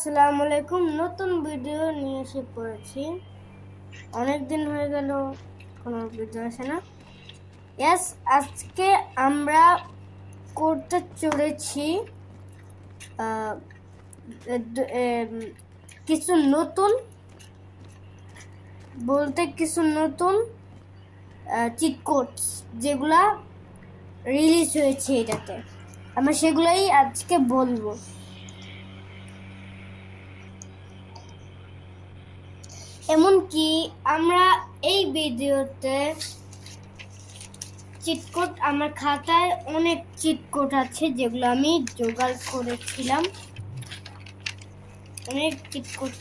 আসসালামু আলাইকুম নতুন ভিডিও নিয়ে এসে পড়েছি। অনেক দিন হয়ে গেল, কোনো ভিডিও আসে না। ইয়াস আজকে আমরা করতে চলেছি কিছু নতুন, বলতে কিছু নতুন চিট কোডস যেগুলা রিলিজ হয়েছে এটাতে। আমরা সেগুলাই আজকে বলব। এমনকি আমরা এই ভিডিওতে চিটকোট আমার খাতায় অনেক চিটকোট আছে যেগুলো আমি জোগাড় করেছিলাম। অনেক চিটকোট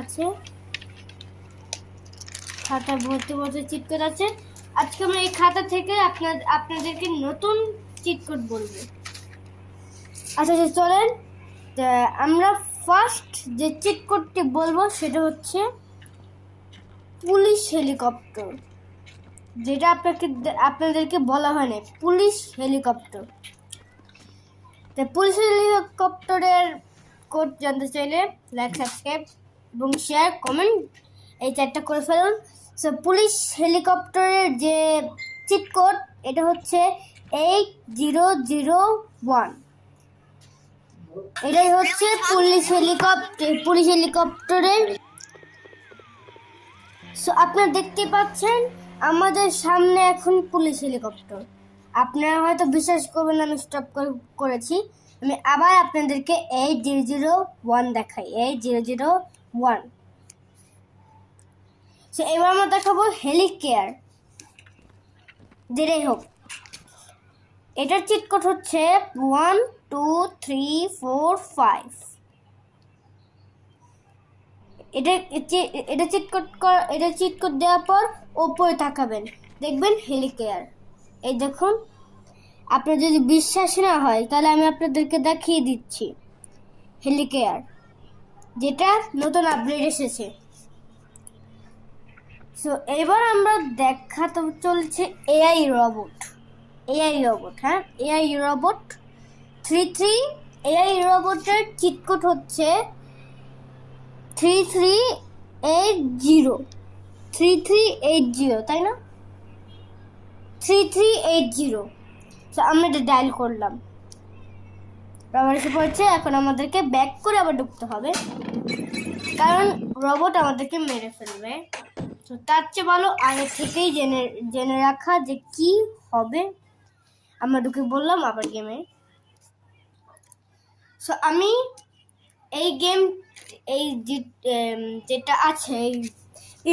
আছে। খাতা ভর্তি ভর্তি চিটকোট আছে। আজকে আমরা এই খাতা থেকে আপনার আপনাদেরকে নতুন চিটকোট বলব। আচ্ছা আচ্ছা চলেন। আমরা ফার্স্ট যে চিটকোটটি বলব সেটা হচ্ছে পুলিশ হেলিকপ্টার, যেটা আপনাকে আপনাদেরকে বলা হয়নি পুলিশ হেলিকপ্টার। তো পুলিশ হেলিকপ্টারের কোড জানতে চাইলে লাইক সাবস্ক্রাইব এবং শেয়ার কমেন্ট এই চারটা করে ফেলুন। সো পুলিশ হেলিকপ্টারের যে চিট কোড এটা হচ্ছে এইট জিরো জিরো ওয়ান এটাই হচ্ছে পুলিশ হেলিকপ্টার পুলিশ হেলিকপ্টারের সো আপনারা দেখতে পাচ্ছেন, আমাদের সামনে এখন পুলিশ হেলিকপ্টার আপনারা হয়তো বিশ্বাস করবেন আমি স্টপ করেছি। আমি আবার আপনাদেরকে এইট জিরো জিরো ওয়ান দেখাই eight zero zero one so এবার আমরা দেখাবো হেলিকেয়ার যেটাই হোক। এটার চিটকোট হচ্ছে one two three four five এটা এটি- চিটকোট এটা চিটকোট দেওয়ার পর ওপরে তাকাবেন। দেখবেন হেলিকেয়ার এই দেখুন, আপনার যদি বিশ্বাস না হয়, তাহলে আমি আপনাদেরকে দেখিয়ে দিচ্ছি। হেলিকেয়ার যেটা নতুন আপডেট এসেছে। সো এবার আমরা দেখাতে চলছে এআই রোবট এআই রোবট হ্যাঁ? AI robot three three AI রোবটের চিটকোট হচ্ছে three three eight zero three three eight zero তাই না? থ্রি থ্রি এইট জিরো আমরা এটা ডায়াল করলাম। রবার এসে পড়ছে, এখন আমাদেরকে ব্যাক করে আবার ঢুকতে হবে। কারণ রবট আমাদেরকে মেরে ফেলবে। তো তার চেয়ে ভালো আগে থেকেই জেনে জেনে রাখা যে কি হবে। আমরা ঢুকে বললাম আবার গেমে সো আমি এই গেম, এই যেটা আছে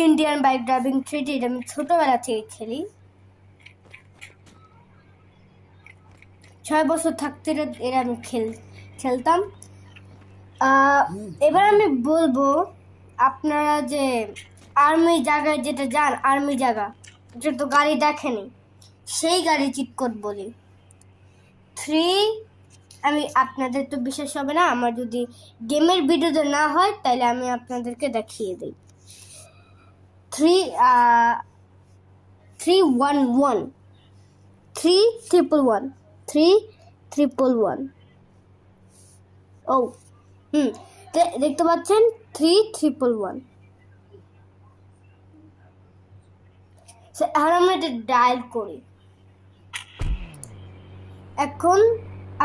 ইন্ডিয়ান বাইক ড্রাইভিং থ্রিটি এটা আমি ছোটোবেলা থেকে খেলি। ছয় বছর থাকতে এটা আমি খেল, খেলতাম। এবার আমি বলব, আপনারা যে আর্মি জায়গায় যেটা যান, আর্মি জায়গা, এটা তো গাড়ি দেখেনি, সেই গাড়ি চিটকোট বলি। থ্রি আমি আপনাদের তো বিশ্বাস হবে না, আমার যদি গেমের ভিডিওতে না হয়, তাহলে আমি আপনাদেরকে দেখিয়ে দিই। Three three one one three triple one three triple one ও হুম দেখতে পাচ্ছেন? থ্রি ট্রিপল ওয়ান এখন আমরা এটা ডায়াল করি। এখন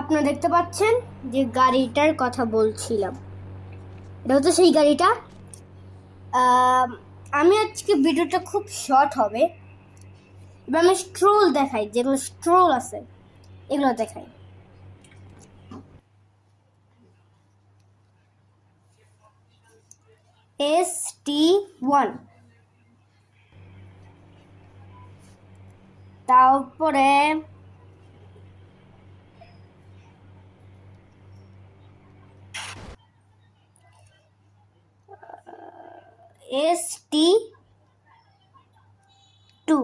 আপনারা দেখতে পাচ্ছেন যে গাড়িটার কথা বলছিলাম। এটা হচ্ছে সেই গাড়িটা। আমি আজকে ভিডিওটা খুব শর্ট হবে। এবার আমি স্ট্রোল দেখাই, যেগুলো স্ট্রোল আছে, এগুলো দেখাই। এস টি ওয়ান তারপরে এস টি টু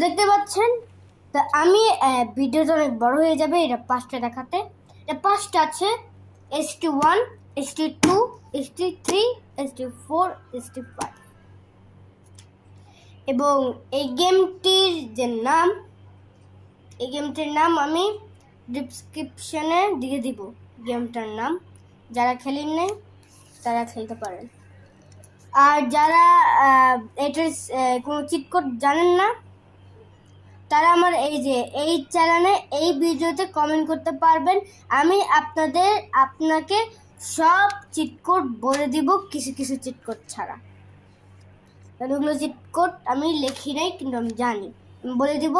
দেখতে পাচ্ছেন? তা আমি ভিডিওটা অনেক বড় হয়ে যাবে এটা পাঁচটা দেখাতে। এটা পাঁচটা আছে S T one S T two S T three S T four S T five এবং এই গেমটির যে নাম, এই গেমটির নাম আমি ডিসক্রিপশনে দিয়ে দিব, গেমটার নাম। যারা খেলেন নাই তারা খেলতে পারেন। আর যারা এটার কোনো চিট কোড জানেন না, তারা আমার এই যে, এই চ্যানেলে এই ভিডিওতে কমেন্ট করতে পারবেন। আমি আপনাদের, আপনাকে সব চিট কোড বলে দিব, কিছু কিছু চিট কোড ছাড়া। ওগুলো চিট কোড আমি লিখি নাই, কিন্তু আমি জানি। বলে দিব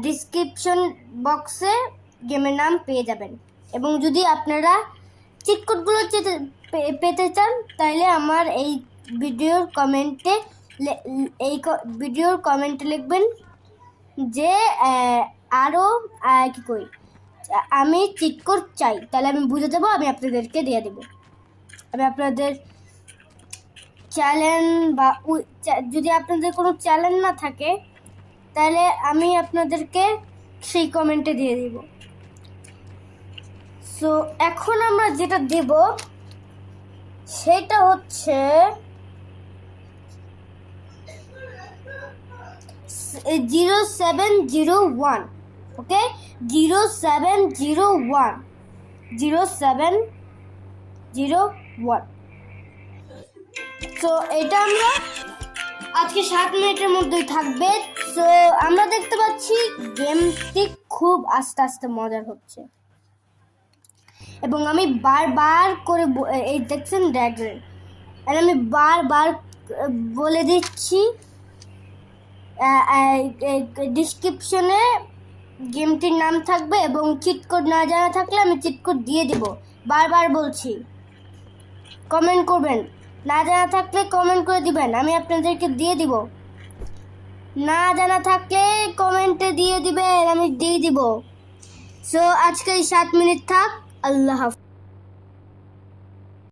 ডিসক্রিপশন বক্সে গেমের নাম পেয়ে যাবেন। এবং যদি আপনারা চিট কোডগুলো চেতে- পে- পেতে চান তাহলে আমার এই ভিডিওর কমেন্টে এই ভিডিওর কমেন্টে লিখবেন যে আরও কি কই আমি চিট কোড চাই তাহলে আমি বুঝে দেবো, আমি আপনাদেরকে দিয়ে দেবো। আমি আপনাদের চ্যানেল বা যদি আপনাদের কোনো চ্যালেঞ্জ না থাকে তাহলে আমি আপনাদেরকে সেই কমেন্টে দিয়ে দিব। সো, এখন আমরা যেটা দেব সেটা হচ্ছে zero seven zero one, okay? Zero seven zero one, zero seven zero one. তো এটা আমরা আজকে সাত মিনিটের মধ্যেই থাকবে। তো আমরা দেখতে পাচ্ছি গেমটি খুব আস্তে আস্তে মজার হচ্ছে। এবং আমি বারবার করে এই দেখছেন ড্যাগরেন আর আমি বারবার বলে দিচ্ছি ডিসক্রিপশনে গেমটির নাম থাকবে এবং চিট কোড না জানা থাকলে আমি চিট কোড দিয়ে দিব। বারবার বলছি। কমেন্ট করবেন। না জানা থাকলে কমেন্ট করে দিবেন। আমি আপনাদেরকে দিয়ে দিব। না জানা থাকলে কমেন্টে দিয়ে দিবেন। আমি দিয়ে দিব। সো আজকে সাত মিনিট থাক। আল্লাহ